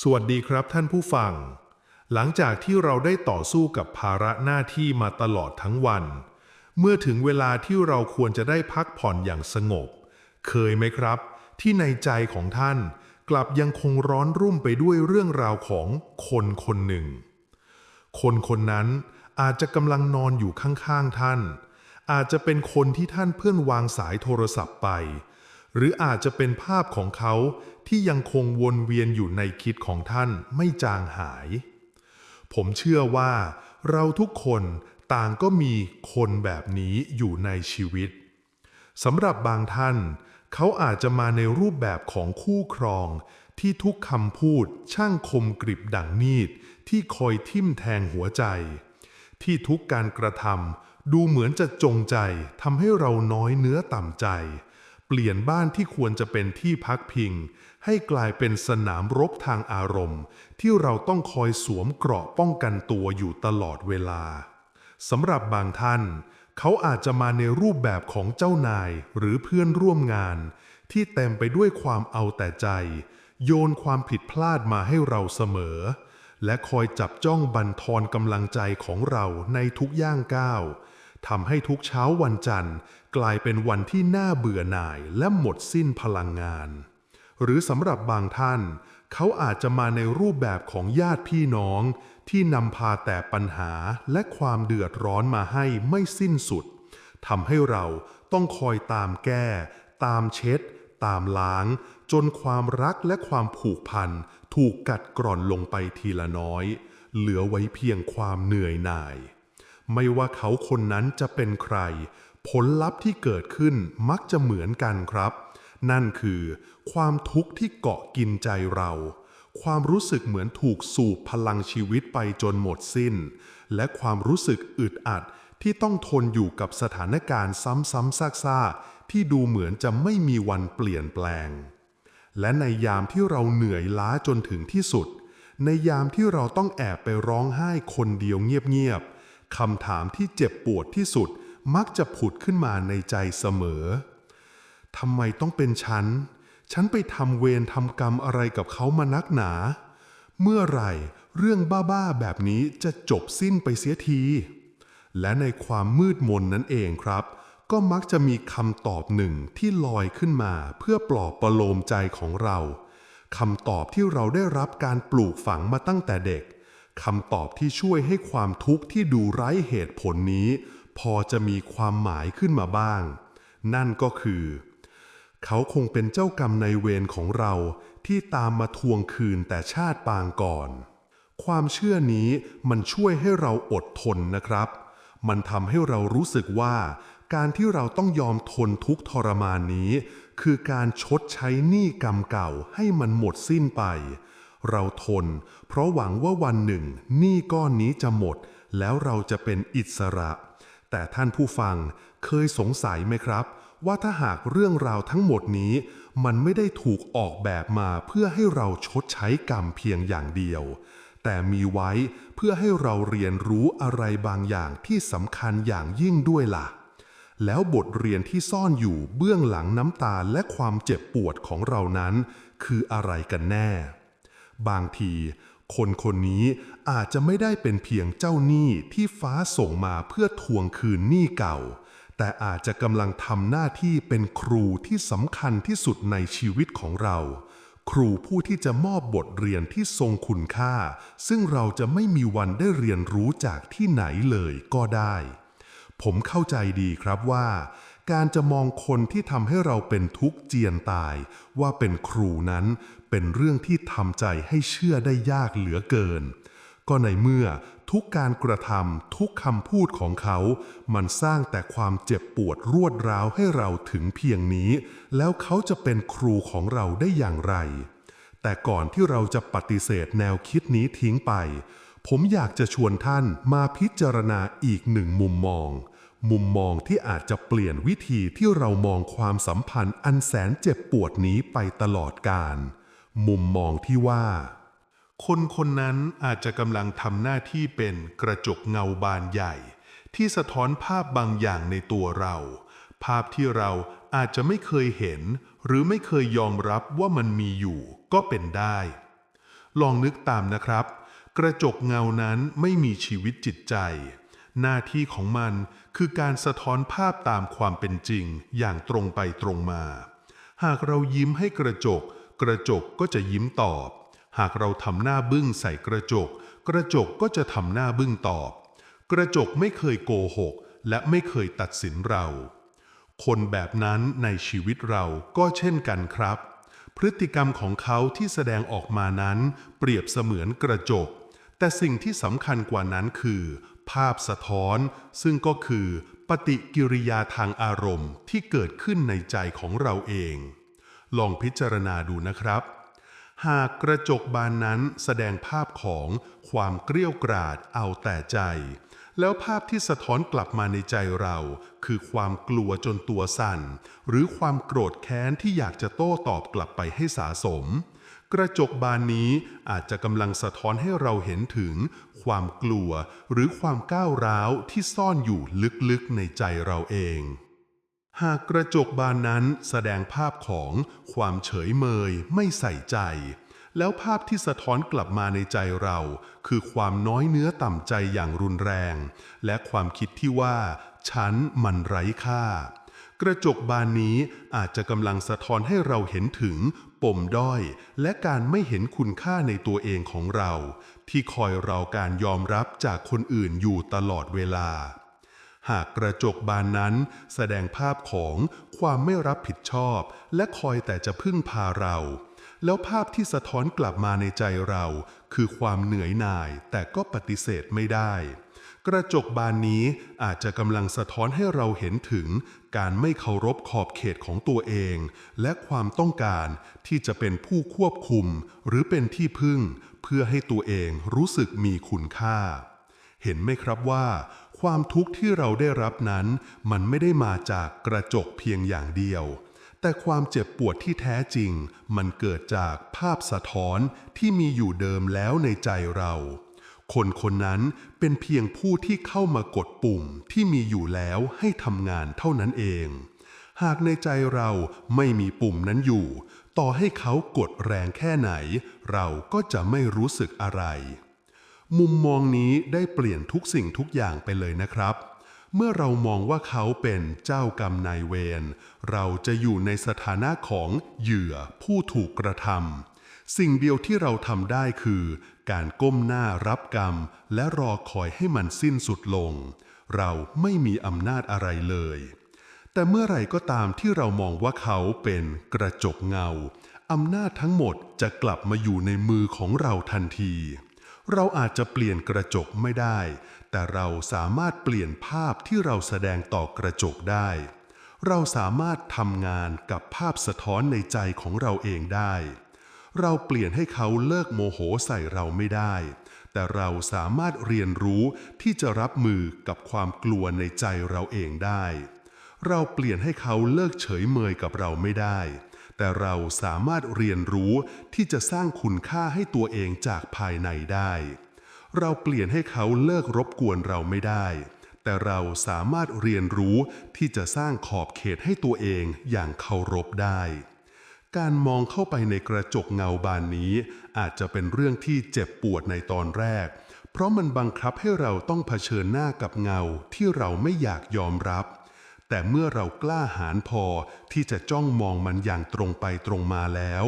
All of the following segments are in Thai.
สวัสดีครับท่านผู้ฟัง หลังจากที่เราได้ต่อสู้กับภาระหน้าที่มาตลอดทั้งวัน เมื่อถึงเวลาที่เราควรจะได้พักผ่อนอย่างสงบ เคยไหมครับ ที่ในใจของท่าน กลับยังคงร้อนรุ่มไปด้วยเรื่องราวของคนคนหนึ่ง คนคนนั้นอาจจะกำลังนอนอยู่ข้างๆท่าน อาจจะเป็นคนที่ท่านเพื่อนวางสายโทรศัพท์ไป หรืออาจจะเป็นภาพของเขาที่ยังคงวนเวียนอยู่ในคิดของท่านไม่จางหาย ผมเชื่อว่าเราทุกคนต่างก็มีคนแบบนี้อยู่ในชีวิตสำหรับบางท่าน เขาอาจจะมาในรูปแบบของคู่ครอง ที่ทุกคำพูดช่างคมกริบดั่งมีดที่คอยทิ่มแทงหัวใจ ที่ทุกการกระทำดูเหมือนจะจงใจทำให้เราน้อยเนื้อต่ำใจ เปลี่ยนบ้านที่ควรจะเป็นที่พักพิง ให้กลายเป็นสนามรบทางอารมณ์ ที่เราต้องคอยสวมเกราะป้องกันตัวอยู่ตลอดเวลาสำหรับบางท่าน เขาอาจจะมาในรูปแบบของเจ้านายหรือเพื่อนร่วมงาน ที่เต็มไปด้วยความเอาแต่ใจ โยนความผิดพลาดมาให้เราเสมอ และคอยจับจ้องบันทอนกำลังใจของเราในทุกย่างก้าว ทำให้ทุกเช้าวันจันทร์ กลายเป็นวันที่น่าเบื่อหน่ายและหมดสิ้นพลังงาน หรือสำหรับบางท่าน เขาอาจจะมาในรูปแบบของญาติพี่น้อง ที่นำพาแต่ปัญหาและความเดือดร้อนมาให้ไม่สิ้นสุดทำให้เราต้องคอยตามแก้ ตามเช็ด ตามล้าง จนความรักและความผูกพันถูกกัดกร่อนลงไปทีละน้อย เหลือไว้เพียงความเหนื่อยหน่าย ไม่ว่าเขาคนนั้นจะเป็นใคร ผลลัพธ์ที่เกิดขึ้นมักจะเหมือนกันครับ นั่นคือ ความทุกข์ที่เกาะกินใจเรา ความรู้สึกเหมือนถูกสูบพลังชีวิตไปจนหมดสิ้น และความรู้สึกอึดอัดที่ต้องทนอยู่กับสถานการณ์ซ้ำๆซากๆ ที่ดูเหมือนจะไม่มีวันเปลี่ยนแปลง และในยามที่เราเหนื่อยล้าจนถึงที่สุด ในยามที่เราต้องแอบไปร้องไห้คนเดียวเงียบๆ คำถามที่เจ็บปวดที่สุดมักจะผุดขึ้นมาในใจเสมอ ทำไมต้องเป็นฉัน ฉันไปทำเวรทำกรรมอะไรกับเขามานักหนา เมื่อไหร่เรื่องบ้าๆแบบนี้จะจบสิ้นไปเสียที และในความมืดมนนั้นเองครับ ก็มักจะมีคำตอบหนึ่งที่ลอยขึ้นมาเพื่อปลอบประโลมใจของเรา คำตอบที่เราได้รับการปลูกฝังมาตั้งแต่เด็ก คำตอบที่ช่วยให้ความทุกข์ที่ดูไร้เหตุผลนี้ พอจะมีความหมายขึ้นมาบ้าง นั่นก็คือ เขาคงเป็นเจ้ากรรมในเวรของเราที่ตามมาทวงคืนแต่ชาติปางก่อน ความเชื่อนี้มันช่วยให้เราอดทนนะครับ มันทำให้เรารู้สึกว่าการที่เราต้องยอมทนทุกทรมานนี้ คือการชดใช้หนี้กรรมเก่าให้มันหมดสิ้นไป เราทน เพราะหวังว่าวันหนึ่งหนี้ก้อนนี้จะหมด แล้วเราจะเป็นอิสระ แต่ท่านผู้ฟังเคยสงสัยไหมครับ ว่าถ้าหากเรื่องราวทั้งหมดนี้ มันไม่ได้ถูกออกแบบมาเพื่อให้เราชดใช้กรรมเพียงอย่างเดียว แต่มีไว้เพื่อให้เราเรียนรู้อะไรบางอย่างที่สำคัญอย่างยิ่งด้วยล่ะแล้วบทเรียนที่ซ่อนอยู่เบื้องหลังน้ำตาและความเจ็บปวดของเรานั้น คืออะไรกันแน่ บางทีคนคนนี้อาจจะไม่ได้เป็นเพียงเจ้าหนี้ที่ฟ้าส่งมาเพื่อทวงคืนหนี้เก่า แต่อาจจะกำลังทำหน้าที่เป็นครูที่สำคัญที่สุดในชีวิตของเรา ครูผู้ที่จะมอบบทเรียนที่ทรงคุณค่า ซึ่งเราจะไม่มีวันได้เรียนรู้จากที่ไหนเลยก็ได้ ผมเข้าใจดีครับว่า การจะมองคนที่ทำให้เราเป็นทุกข์เจียนตาย ว่าเป็นครูนั้นเป็นเรื่องที่ทำใจให้เชื่อได้ยากเหลือเกิน ก็ในเมื่อทุกการกระทำทุกคำพูดของเขา มันสร้างแต่ความเจ็บปวดรวดร้าวให้เราถึงเพียงนี้ แล้วเขาจะเป็นครูของเราได้อย่างไร แต่ก่อนที่เราจะปฏิเสธแนวคิดนี้ทิ้งไป ผมอยากจะชวนท่านมาพิจารณาอีกหนึ่งมุมมอง มุมมองที่อาจจะเปลี่ยนวิธีที่เรามองความสัมพันธ์อันแสนเจ็บปวดนี้ไปตลอดกาลมุมมองที่ว่า คนคนนั้นอาจจะกำลังทำหน้าที่เป็นกระจกเงาบานใหญ่ ที่สะท้อนภาพบางอย่างในตัวเรา ภาพที่เราอาจจะไม่เคยเห็น หรือไม่เคยยอมรับว่ามันมีอยู่ก็เป็นได้ ลองนึกตามนะครับ กระจกเงานั้นไม่มีชีวิตจิตใจ หน้าที่ของมันคือการสะท้อนภาพตามความเป็นจริงอย่างตรงไปตรงมา หากเรายิ้มให้กระจก กระจกก็จะยิ้มตอบ หากเราทำหน้าบึ้งใส่กระจก กระจกก็จะทำหน้าบึ้งตอบ กระจกไม่เคยโกหก และไม่เคยตัดสินเรา คนแบบนั้นในชีวิตเราก็เช่นกันครับ พฤติกรรมของเขาที่แสดงออกมานั้น เปรียบเสมือนกระจก แต่สิ่งที่สำคัญกว่านั้นคือ ภาพสะท้อน ซึ่งก็คือปฏิกิริยาทางอารมณ์ที่เกิดขึ้นในใจของเราเอง ลองพิจารณาดูนะครับ หากกระจกบานนั้นแสดงภาพของความเกรี้ยวกราดเอาแต่ใจ แล้วภาพที่สะท้อนกลับมาในใจเรา คือความกลัวจนตัวสั่น หรือความโกรธแค้นที่อยากจะโต้ตอบกลับไปให้สาสมกระจกบานนี้อาจจะกำลังสะท้อนให้เราเห็นถึง ความกลัวหรือความก้าวร้าวที่ซ่อนอยู่ลึกๆในใจเราเอง หากกระจกบานนั้นแสดงภาพของความเฉยเมยไม่ใส่ใจ แล้วภาพที่สะท้อนกลับมาในใจเรา คือความน้อยเนื้อต่ำใจอย่างรุนแรง และความคิดที่ว่า ฉันมันไร้ค่ากระจกบานนี้อาจจะกำลังสะท้อนให้เราเห็นถึงปมด้อย และการไม่เห็นคุณค่าในตัวเองของเรา ที่คอยเราการยอมรับจากคนอื่นอยู่ตลอดเวลา หากกระจกบานนั้นแสดงภาพของความไม่รับผิดชอบ และคอยแต่จะพึ่งพาเรา แล้วภาพที่สะท้อนกลับมาในใจเรา คือความเหนื่อยหน่ายแต่ก็ปฏิเสธไม่ได้ กระจกบานนี้อาจจะกำลังสะท้อนให้เราเห็นถึง การไม่เคารพขอบเขตของตัวเอง และความต้องการที่จะเป็นผู้ควบคุม หรือเป็นที่พึ่ง เพื่อให้ตัวเองรู้สึกมีคุณค่า เห็นไหมครับว่า ความทุกข์ที่เราได้รับนั้น มันไม่ได้มาจากกระจกเพียงอย่างเดียว แต่ความเจ็บปวดที่แท้จริง มันเกิดจากภาพสะท้อนที่มีอยู่เดิมแล้วในใจเรา คนคนนั้นเป็นเพียงผู้ที่เข้ามากดปุ่มที่มีอยู่แล้วให้ทำงานเท่านั้นเอง หากในใจเราไม่มีปุ่มนั้นอยู่ ต่อให้เขากดแรงแค่ไหน เราก็จะไม่รู้สึกอะไร มุมมองนี้ได้เปลี่ยนทุกสิ่งทุกอย่างไปเลยนะครับ เมื่อเรามองว่าเขาเป็นเจ้ากรรมนายเวร เราจะอยู่ในสถานะของเหยื่อผู้ถูกกระทำสิ่งเดียวที่เราทำได้คือ การก้มหน้ารับกรรม และรอคอยให้มันสิ้นสุดลง เราไม่มีอำนาจอะไรเลย แต่เมื่อไหร่ก็ตามที่เรามองว่าเขาเป็นกระจกเงาอำนาจทั้งหมดจะกลับมาอยู่ในมือของเราทันที เราอาจจะเปลี่ยนกระจกไม่ได้ แต่เราสามารถเปลี่ยนภาพที่เราแสดงต่อกระจกได้ เราสามารถทำงานกับภาพสะท้อนในใจของเราเองได้ เราเปลี่ยนให้เขาเลิกโมโหใส่เราไม่ได้ แต่เราสามารถเรียนรู้ที่จะรับมือกับความกลัวในใจเราเองได้ เราเปลี่ยนให้เขาเลิกเฉยเมยกับเราไม่ได้ แต่เราสามารถเรียนรู้ที่จะสร้างคุณค่าให้ตัวเองจากภายในได้ เราเปลี่ยนให้เขาเลิกรบกวนเราไม่ได้ แต่เราสามารถเรียนรู้ที่จะสร้างขอบเขตให้ตัวเองอย่างเคารพได้ การมองเข้าไปในกระจกเงาบานนี้ อาจจะเป็นเรื่องที่เจ็บปวดในตอนแรก เพราะมันบังคับให้เราต้องเผชิญหน้ากับเงาที่เราไม่อยากยอมรับ แต่เมื่อเรากล้าหาญพอที่จะจ้องมองมันอย่างตรงไปตรงมาแล้ว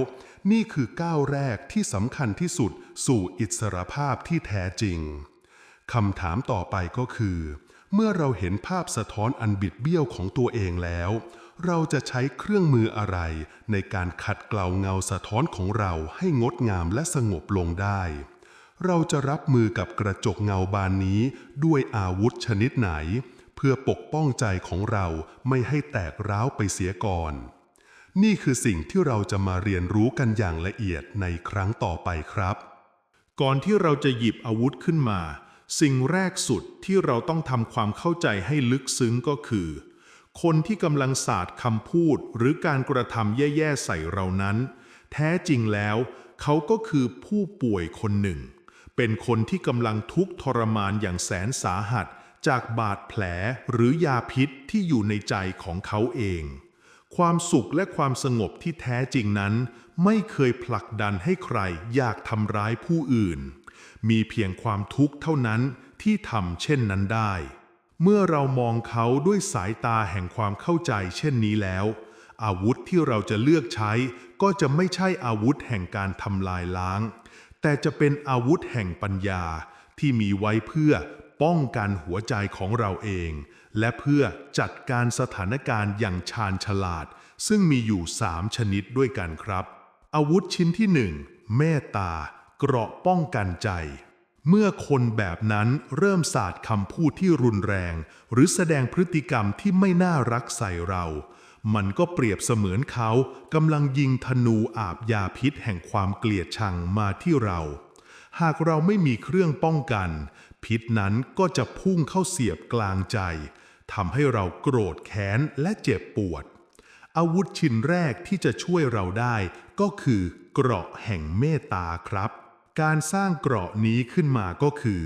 นี่คือก้าวแรกที่สำคัญที่สุดสู่อิสรภาพที่แท้จริงคำถามต่อไปก็คือ เมื่อเราเห็นภาพสะท้อนอันบิดเบี้ยวของตัวเองแล้ว เราจะใช้เครื่องมืออะไร ในการขัดเกลาเงาสะท้อนของเราให้งดงามและสงบลงได้ เราจะรับมือกับกระจกเงาบานนี้ด้วยอาวุธชนิดไหน พื่อปกป้องใจของเราไม่ให้แตกร้าวไปเสียก่อน นี่คือสิ่งที่เราจะมาเรียนรู้กันอย่างละเอียดในครั้งต่อไปครับ ก่อนที่เราจะหยิบอาวุธขึ้นมา สิ่งแรกสุดที่เราต้องทำความเข้าใจให้ลึกซึ้งก็คือ คนที่กำลังสาดคำพูดหรือการกระทำแย่ๆใส่เรานั้น แท้จริงแล้วเขาก็คือผู้ป่วยคนหนึ่ง เป็นคนที่กำลังทุกข์ทรมานอย่างแสนสาหัส จากบาดแผลหรือยาพิษที่อยู่ในใจของเขาเอง ความสุขและความสงบที่แท้จริงนั้น ไม่เคยผลักดันให้ใครอยากทำร้ายผู้อื่น มีเพียงความทุกข์เท่านั้นที่ทำเช่นนั้นได้ เมื่อเรามองเขาด้วยสายตาแห่งความเข้าใจเช่นนี้แล้ว อาวุธที่เราจะเลือกใช้ก็จะไม่ใช่อาวุธแห่งการทำลายล้าง แต่จะเป็นอาวุธแห่งปัญญาที่มีไว้เพื่อ ป้องกันหัวใจของเราเอง และเพื่อจัดการสถานการณ์อย่างชาญฉลาด ซึ่งมีอยู่สามชนิดด้วยกันครับ อาวุธชิ้นที่หนึ่งเมตตา เกราะป้องกันใจ เมื่อคนแบบนั้นเริ่มสาดคำพูดที่รุนแรง หรือแสดงพฤติกรรมที่ไม่น่ารักใส่เรา มันก็เปรียบเสมือนเขากำลังยิงธนูอาบยาพิษแห่งความเกลียดชังมาที่เราหากเราไม่มีเครื่องป้องกัน พิษนั้นก็จะพุ่งเข้าเสียบกลางใจทำให้เราโกรธแค้นและเจ็บปวด อาวุธชิ้นแรกที่จะช่วยเราได้ก็คือ เกราะแห่งเมตตาครับ การสร้างเกราะนี้ขึ้นมาก็คือ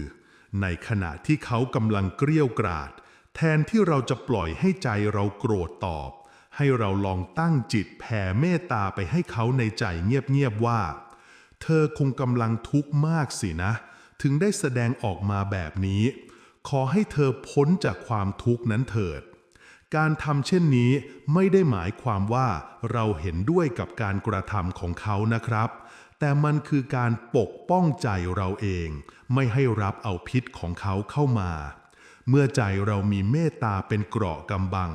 ในขณะที่เขากำลังเกรี้ยวกราด แทนที่เราจะปล่อยให้ใจเราโกรธตอบ ให้เราลองตั้งจิตแผ่เมตตาไปให้เขาในใจเงียบๆว่า เธอคงกำลังทุกข์มากสินะ ถึงได้แสดงออกมาแบบนี้ ขอให้เธอพ้นจากความทุกข์นั้นเถิด การทำเช่นนี้ไม่ได้หมายความว่าเราเห็นด้วยกับการกระทำของเขานะครับ แต่มันคือการปกป้องใจเราเอง ไม่ให้รับเอาพิษของเขาเข้ามา เมื่อใจเรามีเมตตาเป็นเกราะกำบัง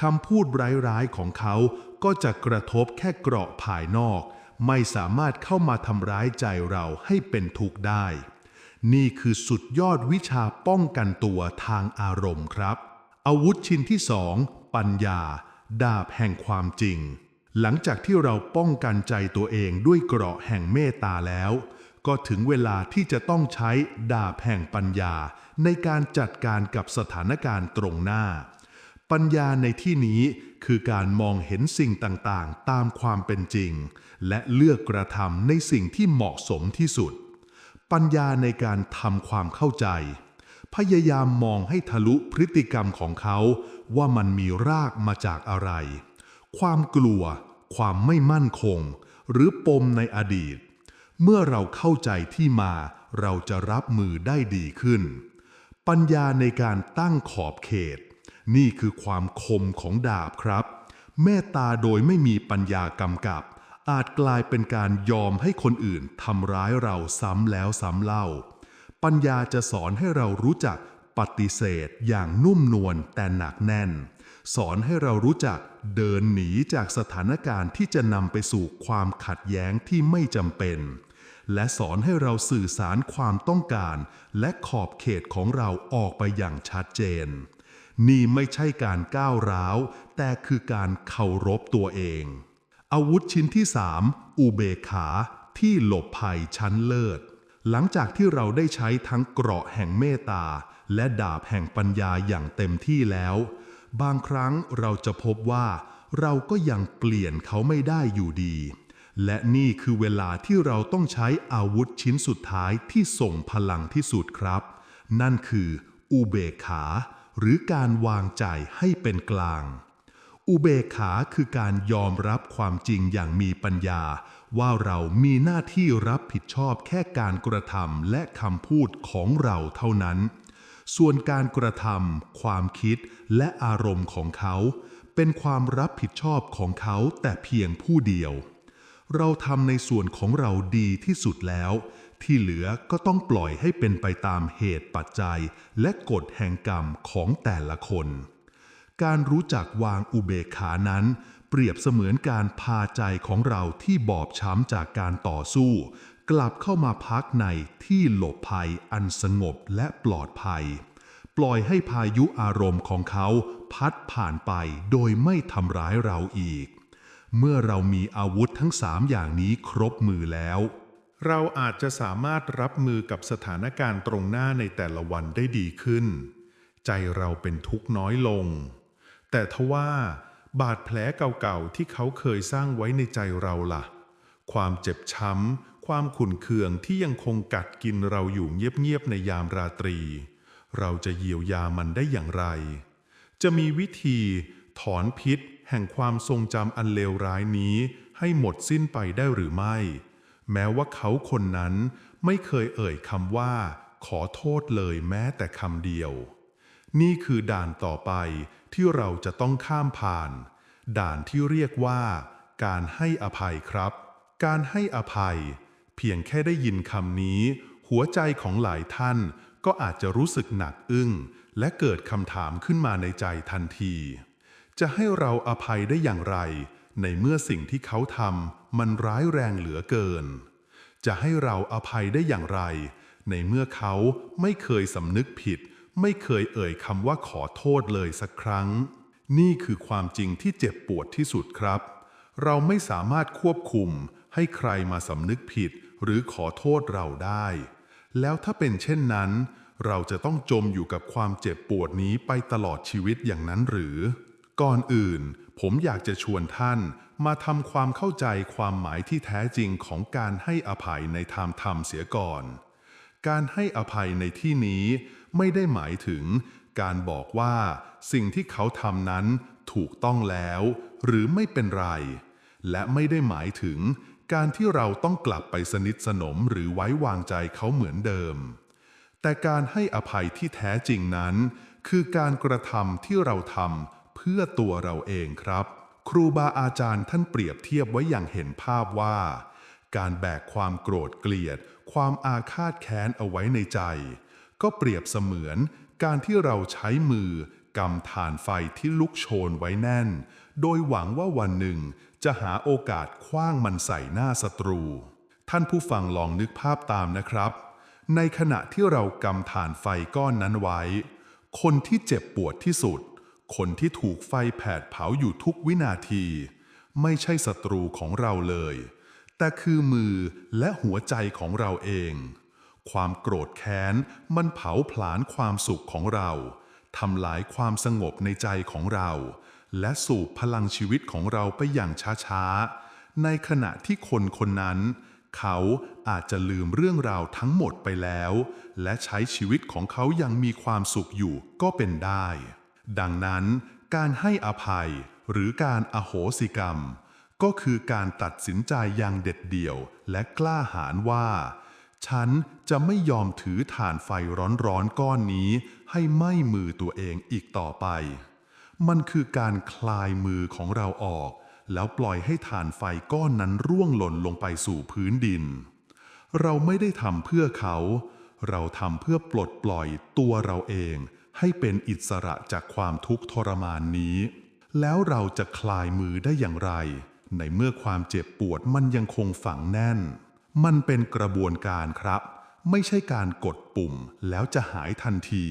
คำพูดร้ายๆของเขาก็จะกระทบแค่เกราะภายนอก ไม่สามารถเข้ามาทำร้ายใจเราให้เป็นทุกข์ได้ นี่คือสุดยอดวิชาป้องกันตัวทางอารมณ์ครับ อาวุธชิ้นที่สองปัญญา ดาบแห่งความจริง หลังจากที่เราป้องกันใจตัวเองด้วยเกราะแห่งเมตตาแล้ว ก็ถึงเวลาที่จะต้องใช้ดาบแห่งปัญญา ในการจัดการกับสถานการณ์ตรงหน้า ปัญญาในที่นี้คือการมองเห็นสิ่งต่างๆ ตามความเป็นจริง และเลือกกระทำในสิ่งที่เหมาะสมที่สุด ปัญญาในการทำความเข้าใจ พยายามมองให้ทะลุพฤติกรรมของเขาว่ามันมีรากมาจากอะไร ความกลัว ความไม่มั่นคง หรือปมในอดีต เมื่อเราเข้าใจที่มา เราจะรับมือได้ดีขึ้น ปัญญาในการตั้งขอบเขต นี่คือความคมของดาบครับเมตตาโดยไม่มีปัญญากำกับ อาจกลายเป็นการยอมให้คนอื่นทำร้ายเราซ้ำแล้วซ้ำเล่า ปัญญาจะสอนให้เรารู้จักปฏิเสธอย่างนุ่มนวลแต่หนักแน่น สอนให้เรารู้จักเดินหนีจากสถานการณ์ที่จะนำไปสู่ความขัดแย้งที่ไม่จำเป็น และสอนให้เราสื่อสารความต้องการ และขอบเขตของเราออกไปอย่างชัดเจน นี่ไม่ใช่การก้าวร้าว แต่คือการเคารพตัวเอง อาวุธชิ้นที่ 3 อุเบกขาที่หลบภัยชั้นเลิศ หลังจากที่เราได้ใช้ทั้งเกราะแห่งเมตตา และดาบแห่งปัญญาอย่างเต็มที่แล้ว บางครั้งเราจะพบว่า เราก็ยังเปลี่ยนเขาไม่ได้อยู่ดี และนี่คือเวลาที่เราต้องใช้อาวุธชิ้นสุดท้ายที่ส่งพลังที่สุดครับ นั่นคือ อุเบกขา หรือการวางใจให้เป็นกลาง อุเบกขาคือการยอมรับความจริงอย่างมีปัญญา ว่าเรามีหน้าที่รับผิดชอบแค่การกระทำและคำพูดของเราเท่านั้น ส่วนการกระทำความคิดและอารมณ์ของเขา เป็นความรับผิดชอบของเขาแต่เพียงผู้เดียว เราทำในส่วนของเราดีที่สุดแล้ว ที่เหลือก็ต้องปล่อยให้เป็นไปตามเหตุปัจจัย และกฎแห่งกรรมของแต่ละคน การรู้จักวางอุเบกขานั้น เปรียบเสมือนการพาใจของเราที่บอบช้ำจากการต่อสู้ กลับเข้ามาพักในที่หลบภัยอันสงบและปลอดภัย ปล่อยให้พายุอารมณ์ของเขาพัดผ่านไปโดยไม่ทำร้ายเราอีก เมื่อเรามีอาวุธทั้งสามอย่างนี้ครบมือแล้ว เราอาจจะสามารถรับมือกับสถานการณ์ตรงหน้าในแต่ละวันได้ดีขึ้น ใจเราเป็นทุกข์น้อยลง แต่ทว่าบาดแผลเก่าๆที่เขาเคยสร้างไว้ในใจเราล่ะ ความเจ็บช้ำ ความขุ่นเคืองที่ยังคงกัดกินเราอยู่เงียบๆในยามราตรี เราจะเยียวยามันได้อย่างไร จะมีวิธีถอนพิษแห่งความทรงจำอันเลวร้ายนี้ให้หมดสิ้นไปได้หรือไม่ แม้ว่าเขาคนนั้นไม่เคยเอ่ยคำว่า ขอโทษเลยแม้แต่คำเดียว นี่คือด่านต่อไป ที่เราจะต้องข้ามผ่าน ด่านที่เรียกว่า การให้อภัยครับ การให้อภัย เพียงแค่ได้ยินคำนี้ หัวใจของหลายท่านก็อาจจะรู้สึกหนักอึ้ง และเกิดคำถามขึ้นมาในใจทันที จะให้เราอภัยได้อย่างไร ในเมื่อสิ่งที่เขาทำมันร้ายแรงเหลือเกิน จะให้เราอภัยได้อย่างไร ในเมื่อเขาไม่เคยสำนึกผิด ไม่เคยเอ่ยคำว่าขอโทษเลยสักครั้ง นี่คือความจริงที่เจ็บปวดที่สุดครับ เราไม่สามารถควบคุมให้ใครมาสำนึกผิด หรือขอโทษเราได้ แล้วถ้าเป็นเช่นนั้น เราจะต้องจมอยู่กับความเจ็บปวดนี้ไปตลอดชีวิตอย่างนั้นหรือ ก่อนอื่น ผมอยากจะชวนท่านมาทำความเข้าใจความหมายที่แท้จริงของการให้อภัยในทางธรรมเสียก่อน การให้อภัยในที่นี้ ไม่ได้หมายถึงการบอกว่าสิ่งที่เขาทำนั้นถูกต้องแล้ว หรือไม่เป็นไร และไม่ได้หมายถึงการที่เราต้องกลับไปสนิทสนมหรือไว้วางใจเขาเหมือนเดิม แต่การให้อภัยที่แท้จริงนั้น คือการกระทำที่เราทำเพื่อตัวเราเองครับ ครูบาอาจารย์ท่านเปรียบเทียบไว้อย่างเห็นภาพว่า การแบกความโกรธเกลียด ความอาฆาตแค้นเอาไว้ในใจ ก็เปรียบเสมือนการที่เราใช้มือกำฐานไฟที่ลุกโชนไว้แน่น โดยหวังว่าวันหนึ่งจะหาโอกาสคว้างมันใส่หน้าศัตรู ท่านผู้ฟังลองนึกภาพตามนะครับ ในขณะที่เรากำฐานไฟก้อนนั้นไว้ คนที่เจ็บปวดที่สุด คนที่ถูกไฟแผดเผาอยู่ทุกวินาที ไม่ใช่ศัตรูของเราเลย แต่คือมือและหัวใจของเราเอง ความโกรธแค้นมันเผาผลาญความสุขของเราทำลายความสงบในใจของเรา และสูบพลังชีวิตของเราไปอย่างช้าๆ ในขณะที่คนคนนั้น เขาอาจจะลืมเรื่องราวทั้งหมดไปแล้ว และใช้ชีวิตของเขายังมีความสุขอยู่ก็เป็นได้ ดังนั้น การให้อภัยหรือการอโหสิกรรม ก็คือการตัดสินใจอย่างเด็ดเดี่ยวและกล้าหาญว่า ฉันจะไม่ยอมถือฐานไฟร้อนๆก้อนนี้ ให้ไหม้มือตัวเองอีกต่อไป มันคือการคลายมือของเราออก แล้วปล่อยให้ฐานไฟก้อนนั้นร่วงหล่นลงไปสู่พื้นดิน เราไม่ได้ทำเพื่อเขา เราทำเพื่อปลดปล่อยตัวเราเอง ให้เป็นอิสระจากความทุกข์ทรมานนี้ แล้วเราจะคลายมือได้อย่างไร ในเมื่อความเจ็บปวดมันยังคงฝังแน่น มันเป็นกระบวนการครับ ไม่ใช่การกดปุ่มแล้วจะหายทันที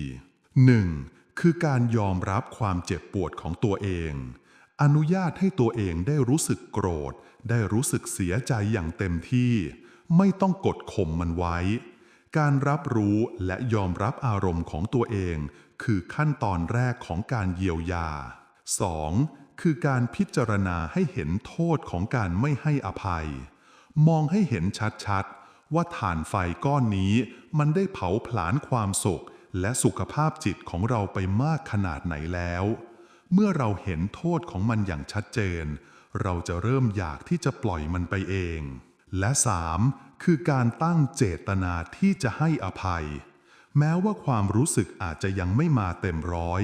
1. คือการยอมรับความเจ็บปวดของตัวเอง อนุญาตให้ตัวเองได้รู้สึกโกรธ ได้รู้สึกเสียใจอย่างเต็มที่ ไม่ต้องกดข่มมันไว้ การรับรู้และยอมรับอารมณ์ของตัวเอง คือขั้นตอนแรกของการเยียวยา 2. คือการพิจารณาให้เห็นโทษของการไม่ให้อภัย มองให้เห็นชัดๆ ว่าฐานไฟก้อนนี้มันได้เผาผลาญความสุข และสุขภาพจิตของเราไปมากขนาดไหนแล้ว เมื่อเราเห็นโทษของมันอย่างชัดเจน เราจะเริ่มอยากที่จะปล่อยมันไปเอง และ 3. คือการตั้งเจตนาที่จะให้อภัย แม้ว่าความรู้สึกอาจจะยังไม่มาเต็มร้อย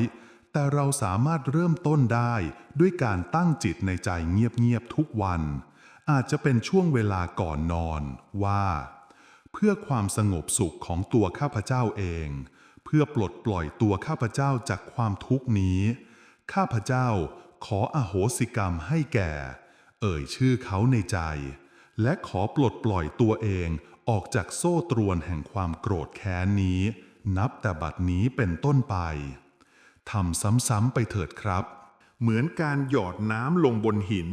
แต่เราสามารถเริ่มต้นได้ด้วยการตั้งจิตในใจเงียบๆทุกวัน อาจจะเป็นช่วงเวลาก่อนนอนว่า เพื่อความสงบสุขของตัวข้าพเจ้าเอง เพื่อปลดปล่อยตัวข้าพเจ้าจากความทุกข์นี้ ข้าพเจ้าขออโหสิกรรมให้แก่ เอ่ยชื่อเขาในใจ และขอปลดปล่อยตัวเองออกจากโซ่ตรวนแห่งความโกรธแค้นนี้ นับแต่บัดนี้เป็นต้นไปทำซ้ำๆไปเถิดครับ เหมือนการหยอดน้ำลงบนหิน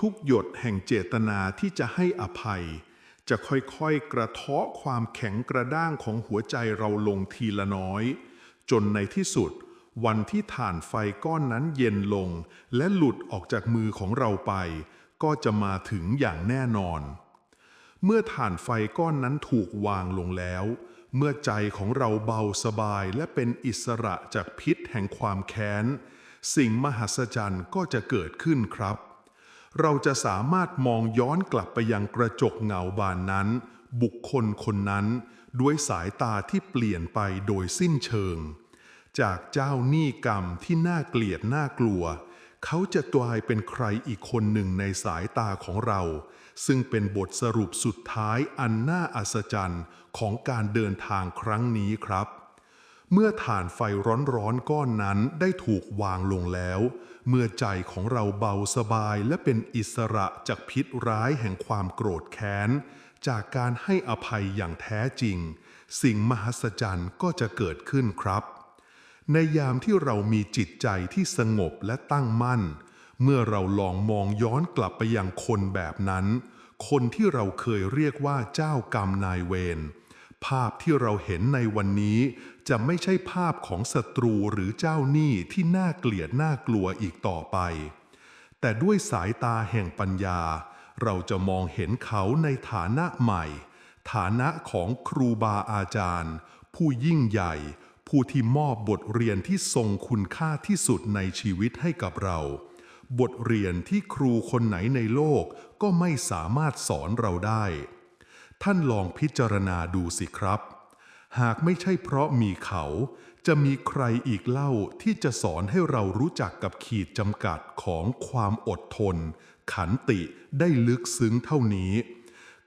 ทุกๆ หยดแห่งเจตนาที่จะให้อภัย จะค่อยๆ กระเทาะความแข็งกระด้างของหัวใจเราลงทีละน้อย จนในที่สุด วันที่ฐานไฟก้อนนั้นเย็นลง และหลุดออกจากมือของเราไป ก็จะมาถึงอย่างแน่นอน เมื่อฐานไฟก้อนนั้นถูกวางลงแล้ว เมื่อใจของเราเบาสบายและเป็นอิสระจากพิษแห่งความแค้น สิ่งมหัศจรรย์ก็จะเกิดขึ้นครับ เราจะสามารถมองย้อนกลับไปยังกระจกเงาบานนั้น บุคคลคนนั้น ด้วยสายตาที่เปลี่ยนไปโดยสิ้นเชิง จากเจ้าหนี้กรรมที่น่าเกลียดน่ากลัว เขาจะกลายเป็นใครอีกคนหนึ่งในสายตาของเรา ซึ่งเป็นบทสรุปสุดท้ายอันน่าอัศจรรย์ของการเดินทางครั้งนี้ครับ เมื่อฐานไฟร้อนๆก้อนนั้นได้ถูกวางลงแล้ว เมื่อใจของเราเบาสบายและเป็นอิสระจากพิษร้ายแห่งความโกรธแค้น จากการให้อภัยอย่างแท้จริง สิ่งมหัศจรรย์ก็จะเกิดขึ้นครับ ในยามที่เรามีจิตใจที่สงบและตั้งมั่น เมื่อเราลองมองย้อนกลับไปยังคนแบบนั้น คนที่เราเคยเรียกว่าเจ้ากรรมนายเวรภาพที่เราเห็นในวันนี้ จะไม่ใช่ภาพของศัตรูหรือเจ้าหนี้ที่น่าเกลียดน่ากลัวอีกต่อไป แต่ด้วยสายตาแห่งปัญญา เราจะมองเห็นเขาในฐานะใหม่ ฐานะของครูบาอาจารย์ ผู้ยิ่งใหญ่ ผู้ที่มอบบทเรียนที่ทรงคุณค่าที่สุดในชีวิตให้กับเรา บทเรียนที่ครูคนไหนในโลกก็ไม่สามารถสอนเราได้ ท่านลองพิจารณาดูสิครับ หากไม่ใช่เพราะมีเขา จะมีใครอีกเล่าที่จะสอนให้เรารู้จักกับขีดจำกัดของความอดทน ขันติได้ลึกซึ้งเท่านี้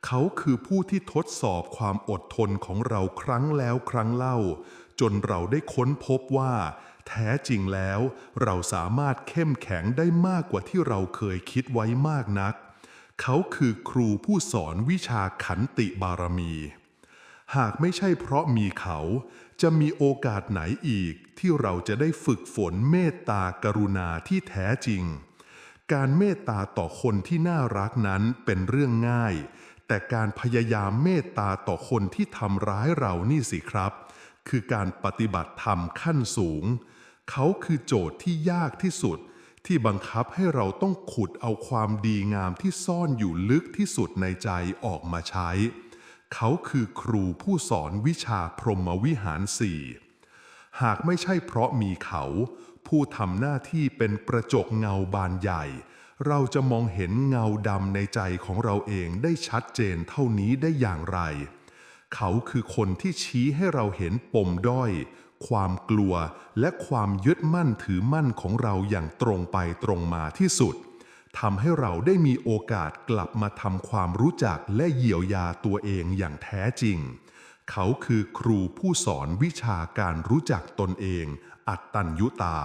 เขาคือผู้ที่ทดสอบความอดทนของเราครั้งแล้วครั้งเล่า จนเราได้ค้นพบว่า แท้จริงแล้ว เราสามารถเข้มแข็งได้มากกว่าที่เราเคยคิดไว้มากนัก เขาคือครูผู้สอนวิชาขันติบารมี หากไม่ใช่เพราะมีเขา จะมีโอกาสไหนอีกที่เราจะได้ฝึกฝนเมตตากรุณาที่แท้จริง การเมตตาต่อคนที่น่ารักนั้นเป็นเรื่องง่าย แต่การพยายามเมตตาต่อคนที่ทำร้ายเรานี่สิครับ คือการปฏิบัติธรรมขั้นสูง เขาคือโจทย์ที่ยากที่สุด ที่บังคับให้เราต้องขุดเอาความดีงามที่ซ่อนอยู่ลึกที่สุดในใจออกมาใช้ เขาคือครูผู้สอนวิชาพรหมวิหารสี่หากไม่ใช่เพราะมีเขา ผู้ทำหน้าที่เป็นกระจกเงาบานใหญ่ เราจะมองเห็นเงาดำในใจของเราเองได้ชัดเจนเท่านี้ได้อย่างไร เขาคือคนที่ชี้ให้เราเห็นปมด้อย ความกลัวและความยึดมั่นถือมั่นของเราอย่างตรงไปตรงมาที่สุด ทำให้เราได้มีโอกาสกลับมาทำความรู้จักและเยียวยาตัวเองอย่างแท้จริง เขาคือครูผู้สอนวิชาการรู้จักตนเอง อัตตัญยุตา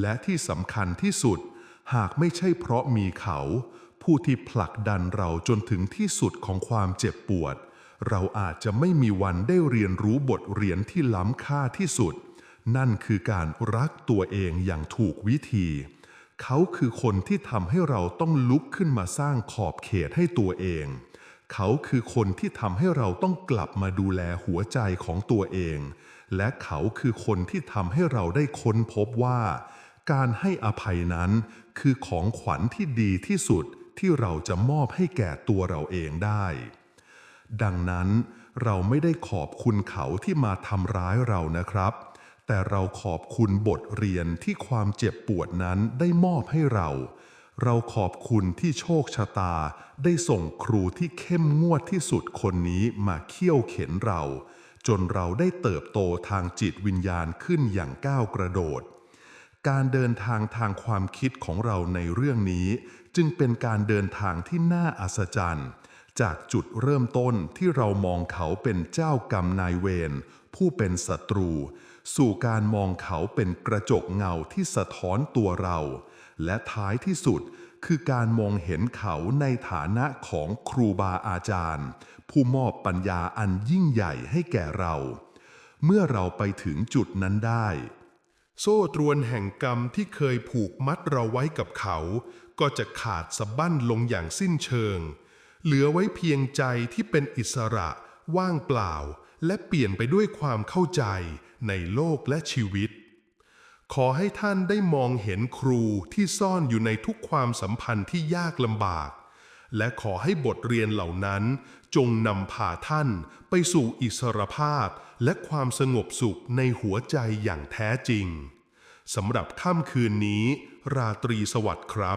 และที่สำคัญที่สุด หากไม่ใช่เพราะมีเขา ผู้ที่ผลักดันเราจนถึงที่สุดของความเจ็บปวด เราอาจจะไม่มีวันได้เรียนรู้บทเรียนที่ล้ำค่าที่สุด นั่นคือการรักตัวเองอย่างถูกวิธี เขาคือคนที่ทำให้เราต้องลุกขึ้นมาสร้างขอบเขตให้ตัวเอง เขาคือคนที่ทำให้เราต้องกลับมาดูแลหัวใจของตัวเอง และเขาคือคนที่ทำให้เราได้ค้นพบว่า การให้อภัยนั้น คือของขวัญที่ดีที่สุดที่เราจะมอบให้แก่ตัวเราเองได้ ดังนั้นเราไม่ได้ขอบคุณเขาที่มาทำร้ายเรานะครับ แต่เราขอบคุณบทเรียนที่ความเจ็บปวดนั้นได้มอบให้เรา เราขอบคุณที่โชคชะตา ได้ส่งครูที่เข้มงวดที่สุดคนนี้มาเคี่ยวเข็นเรา จนเราได้เติบโตทางจิตวิญญาณขึ้นอย่างก้าวกระโดด การเดินทางทางความคิดของเราในเรื่องนี้ จึงเป็นการเดินทางที่น่าอัศจรรย์จากจุดเริ่มต้นที่เรามองเขาเป็นเจ้ากรรมนายเวรผู้เป็นศัตรู สู่การมองเขาเป็นกระจกเงาที่สะท้อนตัวเรา และท้ายที่สุดคือการมองเห็นเขาในฐานะของครูบาอาจารย์ ผู้มอบปัญญาอันยิ่งใหญ่ให้แก่เรา เมื่อเราไปถึงจุดนั้นได้ โซ่ตรวนแห่งกรรมที่เคยผูกมัดเราไว้กับเขา ก็จะขาดสะบั้นลงอย่างสิ้นเชิง เหลือไว้เพียงใจที่เป็นอิสระ ว่างเปล่า และเปลี่ยนไปด้วยความเข้าใจในโลกและชีวิต ขอให้ท่านได้มองเห็นครูที่ซ่อนอยู่ในทุกความสัมพันธ์ที่ยากลำบาก และขอให้บทเรียนเหล่านั้น จงนำพาท่านไปสู่อิสรภาพและความสงบสุขในหัวใจอย่างแท้จริงสำหรับค่ำคืนนี้ ราตรีสวัสดิ์ครับ